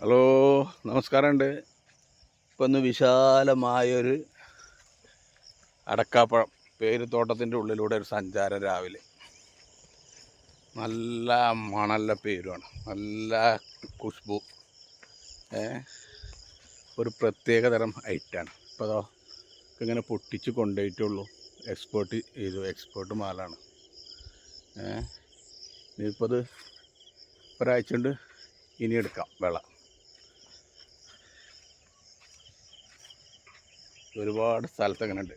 Hello നമസ്കാരമുണ്ട്. ഇപ്പം ഒന്ന് വിശാലമായൊരു അടക്കാപ്പഴം പേര് തോട്ടത്തിന്റെ ഉള്ളിലൂടെ ഒരു സഞ്ചാരം രാവിലെ. നല്ല മണല്ല പേരുമാണ് നല്ല കുഷ്ബു ഒരു പ്രത്യേക തരം ഐറ്റാണ്. ഇപ്പോൾ അതോ ഇങ്ങനെ പൊട്ടിച്ച് കൊണ്ടുപോയിട്ടുള്ളൂ. എക്സ്പോർട്ട് ചെയ്തു. എക്സ്പോർട്ട് മാലാണ്. ഇനിയിപ്പോൾ അത് ഒരാഴ്ച കൊണ്ട് ഇനി എടുക്കാം വിള. ഒരുപാട് സ്ഥലത്ത് അങ്ങനെ ഉണ്ട്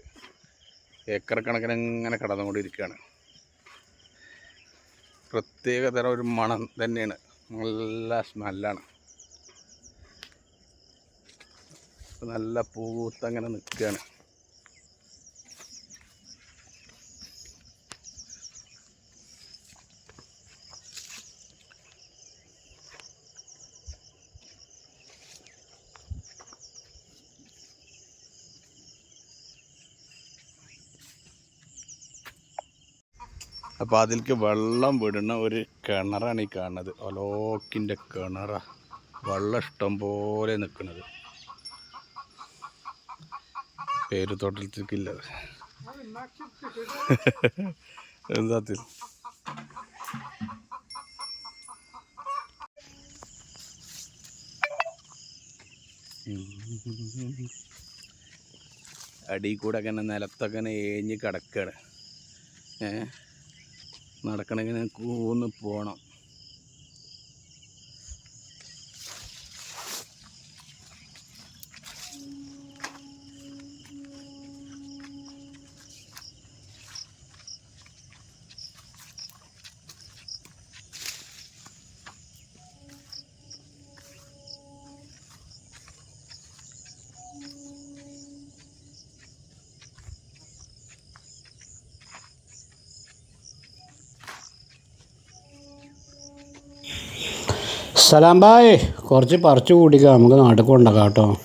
ഏക്കർ കണക്കിന് ഇങ്ങനെ കടന്നുകൊണ്ടിരിക്കുകയാണ്. പ്രത്യേക തരം ഒരു മണം തന്നെയാണ്. നല്ല സ്മെല്ലാണ്. നല്ല പൂത്തങ്ങനെ നിൽക്കുകയാണ്. അപ്പോൾ അതിലേക്ക് വെള്ളം വിടുന്ന ഒരു കിണറാണ് ഈ കാണുന്നത്. ഒലോക്കിന്റെ കിണറ. വെള്ളം ഇഷ്ടം പോലെ നിൽക്കുന്നത് പേര് തോട്ടത്തിലേക്കില്ല എന്താ അടി കൂടെ അങ്ങനെ നിലത്തൊക്കെ ഏഞ്ഞ് കിടക്കുകയാണ് ഏ? നടക്കണമെങ്കിൽ കൂന്ന് പോകണം. സലാം ബായ്. കുറച്ച് പറിച്ചു കൂട്ടിക്കാം. നമുക്ക് നാട്ടിൽ കൊണ്ടാക്കാം കേട്ടോ.